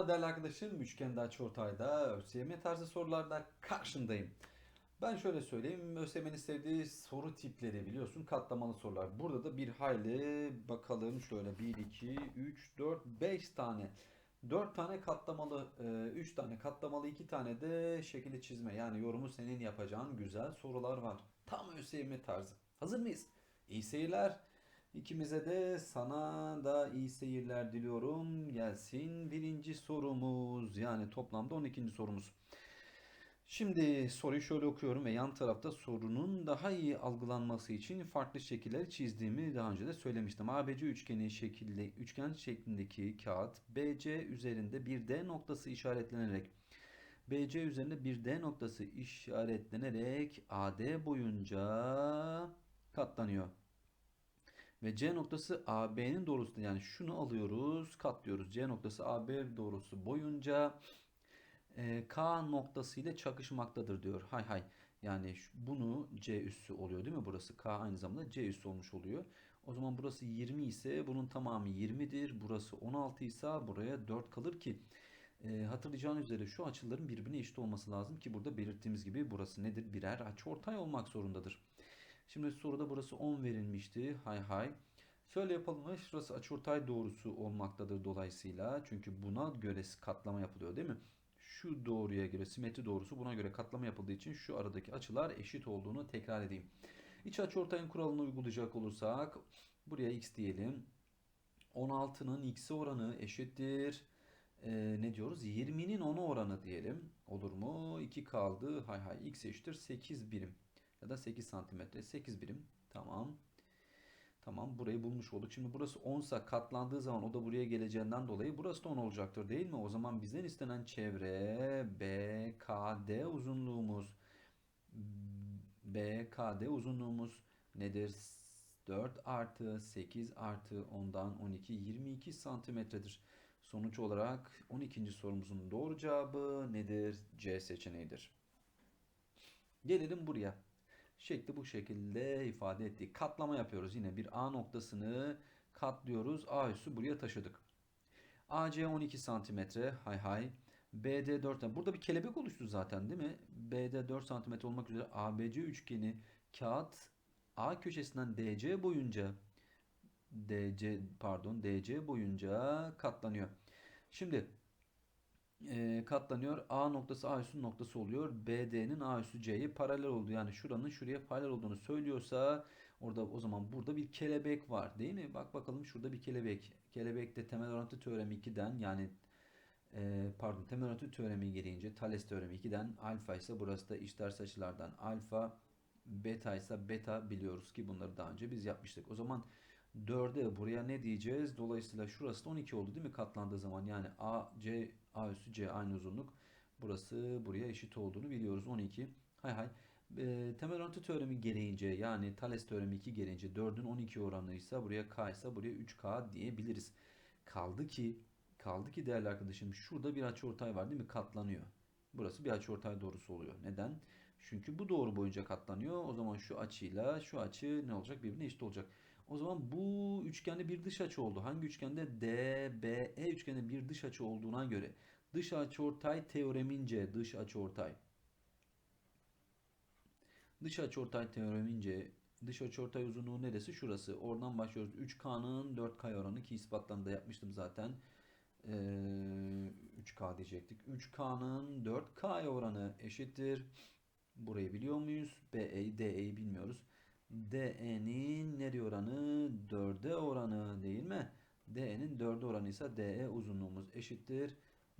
Merhabalar değerli arkadaşım. Üçgende Açıortay'da ÖSYM tarzı sorularda karşındayım. Ben şöyle söyleyeyim. ÖSYM'nin sevdiği soru tipleri biliyorsun katlamalı sorular. Burada da bir hayli bakalım şöyle 1, 2, 3, 4, 5 tane. 4 tane katlamalı, 3 tane katlamalı, 2 tane de şekilli çizme. Yani yorumu senin yapacağın güzel sorular var. Tam ÖSYM tarzı. Hazır mıyız? İyi seyirler. İkimize de sana da iyi seyirler diliyorum. Gelsin birinci sorumuz. Yani toplamda 12. sorumuz. Şimdi soruyu şöyle okuyorum ve yan tarafta sorunun daha iyi algılanması için farklı şekiller çizdiğimi daha önce de söylemiştim. ABC üçgeni şekilde üçgen şeklindeki kağıt BC üzerinde bir D noktası işaretlenerek BC üzerinde bir D noktası işaretlenerek AD boyunca katlanıyor. Ve C noktası AB'nin doğrusu yani şunu alıyoruz, katlıyoruz. C noktası AB doğrusu boyunca e, K noktası ile çakışmaktadır diyor. Hay hay. Yani bunu C üssü oluyor değil mi burası? K aynı zamanda C üssü olmuş oluyor. O zaman burası 20 ise bunun tamamı 20'dir. Burası 16 ise buraya 4 kalır ki e, hatırlayacağın üzere şu açıların birbirine eşit olması lazım ki burada belirttiğimiz gibi burası nedir? Birer açıortay olmak zorundadır. Şimdi soruda burası 10 verilmişti. Hay hay. Şöyle yapalım mı? Şurası açıortay doğrusu olmaktadır dolayısıyla. Çünkü buna göre katlama yapılıyor değil mi? Şu doğruya göre simetri doğrusu buna göre katlama yapıldığı için şu aradaki açılar eşit olduğunu tekrar edeyim. İç açıortayın kuralını uygulayacak olursak buraya x diyelim. 16'nın x'e oranı eşittir. Ee, ne diyoruz? 20'nin 10'a oranı diyelim. Olur mu? 2 kaldı. Hay hay x eşittir 8 birim ya da 8 santimetre 8 birim. Tamam. Tamam burayı bulmuş olduk. Şimdi burası 10 sa katlandığı zaman o da buraya geleceğinden dolayı burası da 10 olacaktır değil mi? O zaman bizden istenen çevre BKD uzunluğumuz BKD uzunluğumuz nedir? 4 artı 8 artı 10'dan 12 22 santimetredir. Sonuç olarak 12. sorumuzun doğru cevabı nedir? C seçeneğidir. Gelelim buraya. Şekli bu şekilde ifade ettik. Katlama yapıyoruz. Yine bir A noktasını katlıyoruz. A üssü buraya taşıdık. AC 12 santimetre. Hay hay. BD 4 tane. Burada bir kelebek oluştu zaten değil mi? BD 4 santimetre olmak üzere ABC üçgeni kağıt A köşesinden DC boyunca DC pardon DC boyunca katlanıyor. Şimdi katlanıyor. A noktası A üssü noktası oluyor. BD'nin A üssü C'ye paralel olduğu yani şuranın şuraya paralel olduğunu söylüyorsa orada o zaman burada bir kelebek var değil mi? Bak bakalım şurada bir kelebek. Kelebekte temel orantı teoremi 2'den yani e, pardon temel orantı teoremi gereğince Thales teoremi 2'den alfa ise burası da eşiters açılardan alfa beta ise beta biliyoruz ki bunları daha önce biz yapmıştık. O zaman 4'e buraya ne diyeceğiz? Dolayısıyla şurası da 12 oldu değil mi katlandığı zaman? Yani A, C, A üssü C aynı uzunluk. Burası buraya eşit olduğunu biliyoruz. 12. Hay hay. E, temel orantı teoremi gereğince yani Thales teoremi 2 gereğince 4'ün 12 oranıysa buraya K ise buraya 3K diyebiliriz. Kaldı ki kaldı ki değerli arkadaşım şurada bir açıortay var değil mi? Katlanıyor. Burası bir açıortay doğrusu oluyor. Neden? Çünkü bu doğru boyunca katlanıyor. O zaman şu açıyla şu açı ne olacak? Birbirine eşit olacak. O zaman bu üçgende bir dış açı oldu. Hangi üçgende? DBE üçgende bir dış açı olduğuna göre dış açıortay teoremince dış açıortay dış açıortay teoremince dış açıortay uzunluğu neresi? Şurası. Oradan başlıyoruz. 3K'nın 4K oranı ki ispatlarını da yapmıştım zaten. Ee, 3K diyecektik. 3K'nın 4K oranı eşittir. Burayı biliyor muyuz? BE, DE'yi bilmiyoruz. DE'nin nereye oranı? 4'e oranı değil mi? DE'nin 4'e oranı ise DE uzunluğumuz eşittir.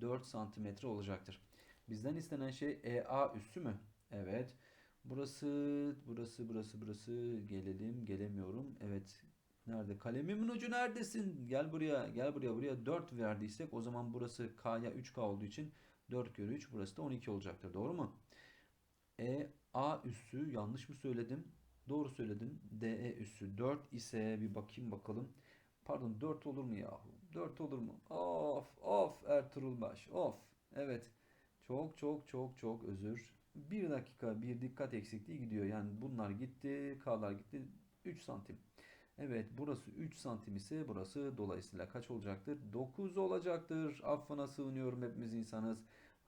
4 santimetre olacaktır. Bizden istenen şey EA üssü mü? Evet. Burası, burası, burası, burası. Gelelim, gelemiyorum. Evet. Nerede? Kalemimin ucu neredesin? Gel buraya, gel buraya. Buraya 4 verdiysek o zaman burası K'ya 3K olduğu için 4 kere 3 burası da 12 olacaktır. Doğru mu? E A üssü yanlış mı söyledim? Doğru söyledim. DE üssü 4 ise bir bakayım bakalım. Pardon 4 olur mu yahu? 4 olur mu? Of of Ertuğrul Baş of. Evet. Çok çok çok çok özür. Bir dakika bir dikkat eksikliği gidiyor. Yani bunlar gitti. K'lar gitti. 3 santim. Evet burası 3 santim ise burası dolayısıyla kaç olacaktır? 9 olacaktır. Affına sığınıyorum hepimiz insanız.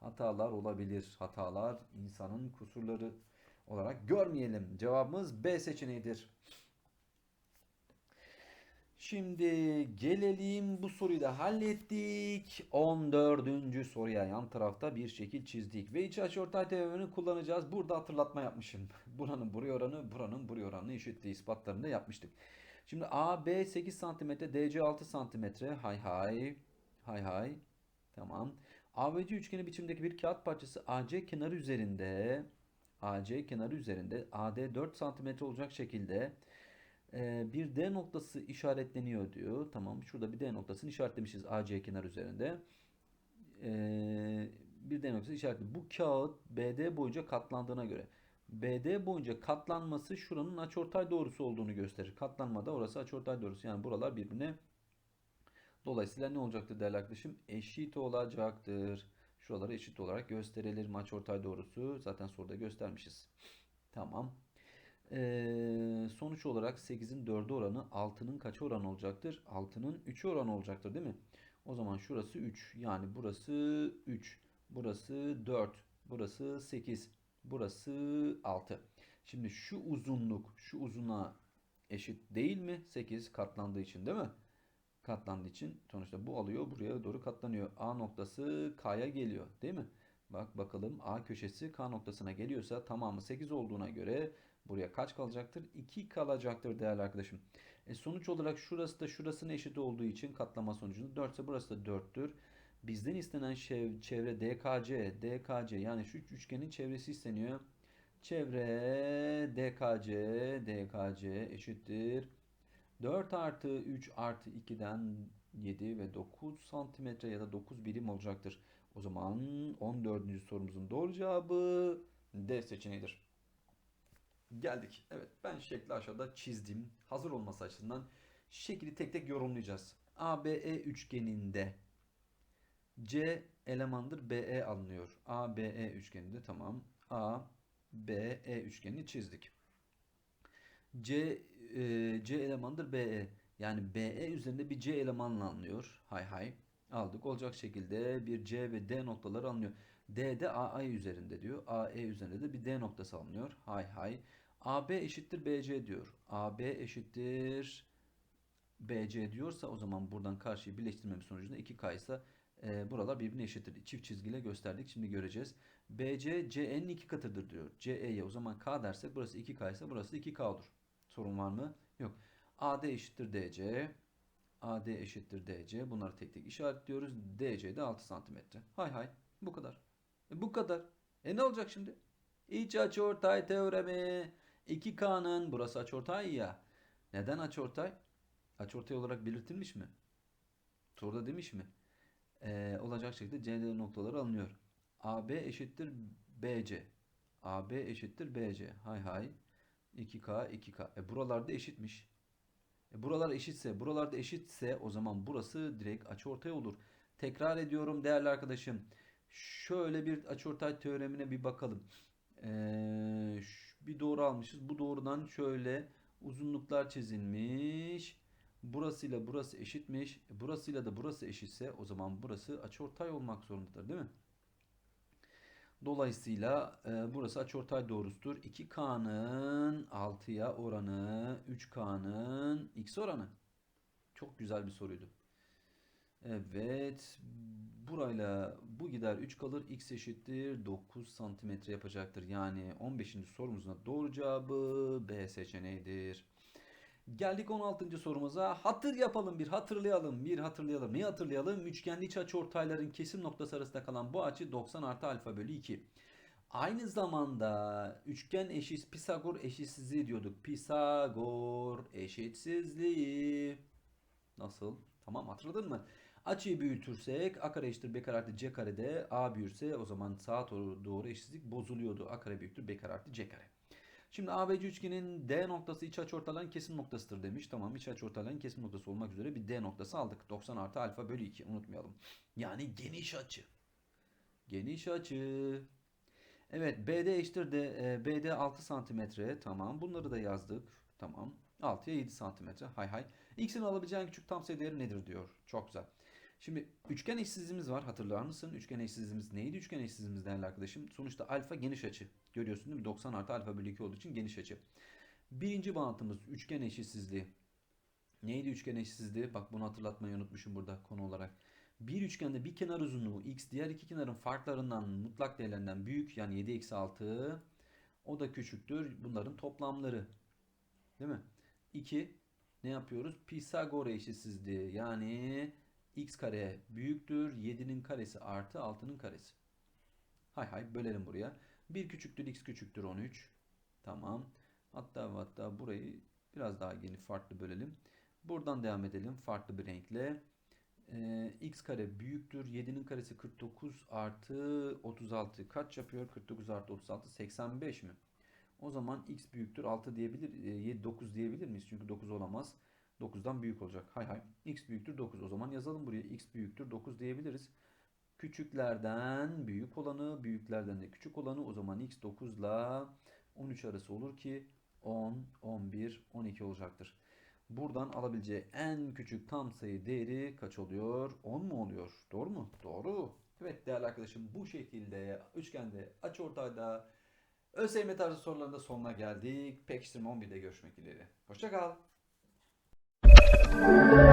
Hatalar olabilir. Hatalar insanın kusurları olarak görmeyelim. Cevabımız B seçeneğidir. Şimdi gelelim bu soruyu da hallettik. 14. soruya yan tarafta bir şekil çizdik. Ve iç açıortay teoremini kullanacağız. Burada hatırlatma yapmışım. Buranın buraya oranı, buranın buraya oranı eşitliği ispatlarını da yapmıştık. Şimdi AB 8 cm, DC 6 cm. Hay hay. Hay hay. Tamam. ABC üçgeni biçimdeki bir kağıt parçası AC kenarı üzerinde AC kenarı üzerinde AD 4 cm olacak şekilde e, bir D noktası işaretleniyor diyor. Tamam şurada bir D noktasını işaretlemişiz AC kenar üzerinde. E, bir D noktası işaretli. Bu kağıt BD boyunca katlandığına göre BD boyunca katlanması şuranın açıortay doğrusu olduğunu gösterir. Katlanmada orası açıortay doğrusu. Yani buralar birbirine dolayısıyla ne olacaktır değerli arkadaşım? Eşit olacaktır. Şuraları eşit olarak gösterilir. Maç ortay doğrusu zaten soruda göstermişiz. Tamam. Ee, sonuç olarak 8'in 4'e oranı 6'nın kaç oranı olacaktır? 6'nın 3'e oranı olacaktır değil mi? O zaman şurası 3. Yani burası 3. Burası 4. Burası 8. Burası 6. Şimdi şu uzunluk şu uzuna eşit değil mi? 8 katlandığı için değil mi? Katlandığı için sonuçta bu alıyor buraya doğru katlanıyor. A noktası K'ya geliyor değil mi? Bak bakalım A köşesi K noktasına geliyorsa tamamı 8 olduğuna göre buraya kaç kalacaktır? 2 kalacaktır değerli arkadaşım. E sonuç olarak şurası da şurasının eşit olduğu için katlama sonucunda 4 ise burası da 4'tür. Bizden istenen çevre DKC, DKC yani şu üçgenin çevresi isteniyor. Çevre DKC, DKC eşittir. 4 artı 3 artı 2'den 7 ve 9 santimetre ya da 9 birim olacaktır. O zaman 14. sorumuzun doğru cevabı D seçeneğidir. Geldik. Evet ben şekli aşağıda çizdim. Hazır olması açısından şekli tek tek yorumlayacağız. ABE üçgeninde C elemandır BE alınıyor. ABE üçgeninde tamam. A, B, E üçgenini çizdik. C e, C elemandır BE. Yani BE üzerinde bir C elemanla alınıyor. Hay hay. Aldık. Olacak şekilde bir C ve D noktaları alınıyor. D de AA üzerinde diyor. AE üzerinde de bir D noktası alınıyor. Hay hay. AB eşittir BC diyor. AB eşittir BC diyorsa o zaman buradan karşıyı birleştirmemiz sonucunda 2K ise e, buralar birbirine eşittir. Çift çizgiyle gösterdik. Şimdi göreceğiz. BC CE'nin iki katıdır diyor. CE'ye o zaman K dersek burası 2K ise burası 2K olur. Sorun var mı? Yok. AD eşittir DC. AD eşittir DC. Bunları tek tek işaretliyoruz. DC de 6 santimetre. Hay hay. Bu kadar. E, bu kadar. E ne olacak şimdi? İç açıortay teoremi. 2K'nın burası açıortay ya. Neden açıortay? Açıortay olarak belirtilmiş mi? Soruda demiş mi? Ee, olacak şekilde CD noktaları alınıyor. AB eşittir BC. AB eşittir BC. Hay hay. 2K 2K. E buralarda eşitmiş. E buralar eşitse, buralarda eşitse o zaman burası direkt açıortay olur. Tekrar ediyorum değerli arkadaşım. Şöyle bir açıortay teoremine bir bakalım. Ee, bir doğru almışız. Bu doğrudan şöyle uzunluklar çizilmiş. Burasıyla burası eşitmiş. E burasıyla da burası eşitse o zaman burası açıortay olmak zorundadır değil mi? Dolayısıyla e, burası açıortay doğrusudur. 2K'nın 6'ya oranı 3K'nın x oranı. Çok güzel bir soruydu. Evet. Burayla bu gider 3 kalır. X eşittir 9 santimetre yapacaktır. Yani 15. sorumuzun doğru cevabı B seçeneğidir. Geldik 16. sorumuza. Hatır yapalım bir hatırlayalım. Bir hatırlayalım. Neyi hatırlayalım? Üçgenli iç açı ortayların kesim noktası arasında kalan bu açı 90 artı alfa bölü 2. Aynı zamanda üçgen eşit Pisagor eşitsizliği diyorduk. Pisagor eşitsizliği. Nasıl? Tamam hatırladın mı? Açıyı büyütürsek a kare eşittir b kare artı c karede a büyürse o zaman sağa doğru eşitsizlik bozuluyordu. a kare büyüktür b kare artı c kare. Şimdi ABC üçgenin D noktası iç açıortayların kesim noktasıdır demiş. Tamam iç açıortayların kesim noktası olmak üzere bir D noktası aldık. 90 artı alfa bölü 2 unutmayalım. Yani geniş açı. Geniş açı. Evet BD eşittir de BD 6 santimetre tamam bunları da yazdık tamam 6'ya 7 santimetre hay hay x'in alabileceğin küçük tam sayı değeri nedir diyor çok güzel. Şimdi üçgen eşsizliğimiz var hatırlar mısın? Üçgen eşsizliğimiz neydi? Üçgen eşsizliğimiz değerli arkadaşım. Sonuçta alfa geniş açı. Görüyorsun değil mi? 90 artı alfa bölü 2 olduğu için geniş açı. Birinci bağıntımız üçgen eşitsizliği. Neydi üçgen eşitsizliği? Bak bunu hatırlatmayı unutmuşum burada konu olarak. Bir üçgende bir kenar uzunluğu x diğer iki kenarın farklarından mutlak değerlerinden büyük yani 7 eksi 6 o da küçüktür bunların toplamları. Değil mi? 2 ne yapıyoruz? Pisagor eşitsizliği yani x kare büyüktür 7'nin karesi artı 6'nın karesi. Hay hay bölelim buraya. 1 küçüktür x küçüktür 13. Tamam. Hatta hatta burayı biraz daha geniş farklı bölelim. Buradan devam edelim farklı bir renkle. Ee, x kare büyüktür 7'nin karesi 49 artı 36 kaç yapıyor? 49 artı 36 85 mi? O zaman x büyüktür 6 diyebilir, 7 9 diyebilir miyiz? Çünkü 9 olamaz. 9'dan büyük olacak. Hay hay. X büyüktür 9. O zaman yazalım buraya. X büyüktür 9 diyebiliriz. Küçüklerden büyük olanı, büyüklerden de küçük olanı o zaman x 9 ile 13 arası olur ki 10, 11, 12 olacaktır. Buradan alabileceği en küçük tam sayı değeri kaç oluyor? 10 mu oluyor? Doğru mu? Doğru. Evet değerli arkadaşım bu şekilde üçgende açıortayda ÖSYM tarzı sorularında sonuna geldik. Pekiştirme 11'de görüşmek dileğiyle. Thank you.